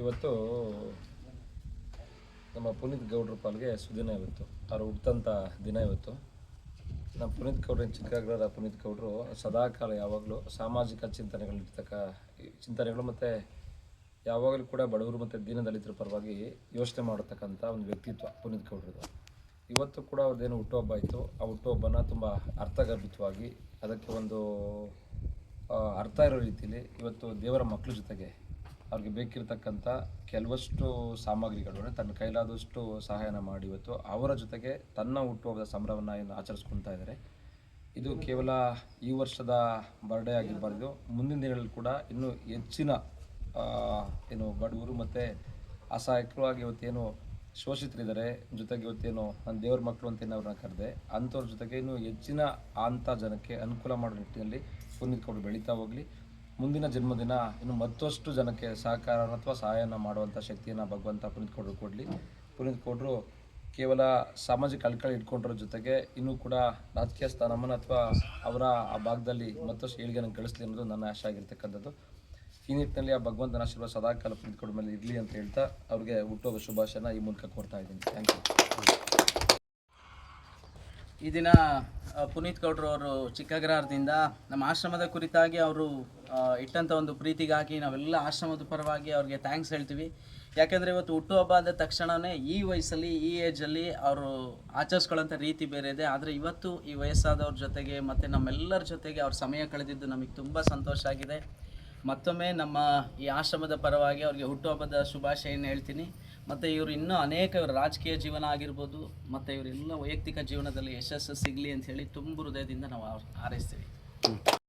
ಇವತ್ತು ನಮ್ಮ ಪುನೀತ್ ಗೌಡ್ರ ಪಾಲ್ಗೆ ಸುದಿನ ಇವತ್ತು, ಅವ್ರು ಹುಟ್ಟಂಥ ದಿನ ಇವತ್ತು. ನಮ್ಮ ಪುನೀತ್ ಗೌಡ್ರ ಚಿಕ್ಕಗ್ರಹದ ಪುನೀತ್ ಗೌಡ್ರು ಸದಾಕಾಲ ಯಾವಾಗಲೂ ಸಾಮಾಜಿಕ ಚಿಂತನೆಗಳಿರ್ತಕ್ಕ ಚಿಂತನೆಗಳು ಮತ್ತು ಯಾವಾಗಲೂ ಕೂಡ ಬಡವರು ಮತ್ತು ದೀನದಲಿತರ ಪರವಾಗಿ ಯೋಚನೆ ಮಾಡತಕ್ಕಂಥ ಒಂದು ವ್ಯಕ್ತಿತ್ವ ಪುನೀತ್ ಗೌಡ್ರದ್ದು. ಇವತ್ತು ಕೂಡ ಅವ್ರದ್ದೇನು ಹುಟ್ಟುಹಬ್ಬ ಇತ್ತು ಆ ಹುಟ್ಟುಹಬ್ಬನ ತುಂಬ ಅರ್ಥಗರ್ಭಿತವಾಗಿ ಅದಕ್ಕೆ ಒಂದು ಅರ್ಥ ಇರೋ ರೀತಿಯಲ್ಲಿ ಇವತ್ತು ದೇವರ ಮಕ್ಕಳ ಜೊತೆಗೆ ಅವ್ರಿಗೆ ಬೇಕಿರತಕ್ಕಂಥ ಕೆಲವಷ್ಟು ಸಾಮಗ್ರಿಗಳು, ಅಂದರೆ ತನ್ನ ಕೈಲಾದಷ್ಟು ಸಹಾಯನ ಮಾಡಿ ಇವತ್ತು ಅವರ ಜೊತೆಗೆ ತನ್ನ ಹುಟ್ಟುಹಬ್ಬದ ಸಂಭ್ರಮವನ್ನು ಏನು ಆಚರಿಸ್ಕೊಳ್ತಾ ಇದ್ದಾರೆ. ಇದು ಕೇವಲ ಈ ವರ್ಷದ ಬರ್ಡೇ ಆಗಿರಬಾರ್ದು. ಮುಂದಿನ ದಿನಗಳಲ್ಲಿ ಕೂಡ ಇನ್ನೂ ಹೆಚ್ಚಿನ ಏನು ಬಡವರು ಮತ್ತು ಅಸಹಾಯಕರು ಆಗಿ ಇವತ್ತೇನು ಶೋಷಿತರಿದ್ದಾರೆ, ಜೊತೆಗೆ ಇವತ್ತೇನು ನನ್ನ ದೇವ್ರ ಮಕ್ಕಳು ಅಂತ ಅವ್ರನ್ನ ಕರೆದೆ, ಅಂಥವ್ರ ಜೊತೆಗೆ ಇನ್ನೂ ಹೆಚ್ಚಿನ ಅಂಥ ಜನಕ್ಕೆ ಅನುಕೂಲ ಮಾಡೋ ನಿಟ್ಟಿನಲ್ಲಿ ಪುನೀತ್ ಕೌಡ್ ಬೆಳೀತಾ ಹೋಗಲಿ. ಮುಂದಿನ ಜನ್ಮದಿನ ಇನ್ನು ಮತ್ತಷ್ಟು ಜನಕ್ಕೆ ಸಹಕಾರ ಅಥವಾ ಸಹಾಯನ ಮಾಡುವಂಥ ಶಕ್ತಿಯನ್ನು ಭಗವಂತ ಪುನೀತ್ ಗೌಡ್ರು ಕೊಡಲಿ. ಪುನೀತ್ ಗೌಡ್ರು ಕೇವಲ ಸಾಮಾಜಿಕ ಅಳ್ಕಳಿ ಇಟ್ಕೊಂಡ್ರ ಜೊತೆಗೆ ಇನ್ನೂ ಕೂಡ ರಾಜಕೀಯ ಸ್ಥಾನಮಾನ ಅಥವಾ ಅವರ ಆ ಭಾಗದಲ್ಲಿ ಮತ್ತಷ್ಟು ಏಳಿಗೆನ ಗಳಿಸಲಿ ಅನ್ನೋದು ನನ್ನ ಆಶೆ ಆಗಿರ್ತಕ್ಕಂಥದ್ದು. ಈ ನಿಟ್ಟಿನಲ್ಲಿ ಆ ಭಗವಂತನ ಆಶೀರ್ವಾದ ಸದಾಕಾಲ ಪುನೀತ್ ಗೌಡ್ರ ಮೇಲೆ ಇರಲಿ ಅಂತ ಹೇಳ್ತಾ ಅವ್ರಿಗೆ ಹುಟ್ಟುವ ಶುಭಾಶಯನ ಈ ಮೂಲಕ ಕೋರ್ತಾ ಇದ್ದೀನಿ. ಥ್ಯಾಂಕ್ ಯು ಈ ದಿನ ಪುನೀತ್ ಗೌಡ್ರು ಅವರು ಚಿಕ್ಕಗ್ರಹಾರದಿಂದ ನಮ್ಮ ಆಶ್ರಮದ ಕುರಿತಾಗಿ ಅವರು ಇಟ್ಟಂಥ ಒಂದು ಪ್ರೀತಿಗಾಗಿ ನಾವೆಲ್ಲ ಆಶ್ರಮದ ಪರವಾಗಿ ಅವ್ರಿಗೆ ಥ್ಯಾಂಕ್ಸ್ ಹೇಳ್ತೀವಿ. ಯಾಕೆಂದರೆ ಇವತ್ತು ಹುಟ್ಟುಹಬ್ಬ ಆದ ತಕ್ಷಣವೇ ಈ ವಯಸ್ಸಲ್ಲಿ, ಈ ಏಜಲ್ಲಿ ಅವರು ಆಚರಿಸ್ಕೊಳ್ಳೋಂಥ ರೀತಿ ಬೇರೆ ಇದೆ. ಆದರೆ ಇವತ್ತು ಈ ವಯಸ್ಸಾದವ್ರ ಜೊತೆಗೆ ಮತ್ತು ನಮ್ಮೆಲ್ಲರ ಜೊತೆಗೆ ಅವ್ರ ಸಮಯ ಕಳೆದಿದ್ದು ನಮಗೆ ತುಂಬ ಸಂತೋಷ ಆಗಿದೆ. ಮತ್ತೊಮ್ಮೆ ನಮ್ಮ ಈ ಆಶ್ರಮದ ಪರವಾಗಿ ಅವರಿಗೆ ಹುಟ್ಟುಹಬ್ಬದ ಶುಭಾಶಯನ ಹೇಳ್ತೀನಿ. ಮತ್ತು ಇವರು ಇನ್ನೂ ಅನೇಕ ಇವರ ರಾಜಕೀಯ ಜೀವನ ಆಗಿರ್ಬೋದು, ಮತ್ತು ಇವರೆಲ್ಲ ವೈಯಕ್ತಿಕ ಜೀವನದಲ್ಲಿ ಯಶಸ್ಸು ಸಿಗಲಿ ಅಂತ ಹೇಳಿ ತುಂಬ ಹೃದಯದಿಂದ ನಾವು ಹಾರೈಸ್ತೀವಿ.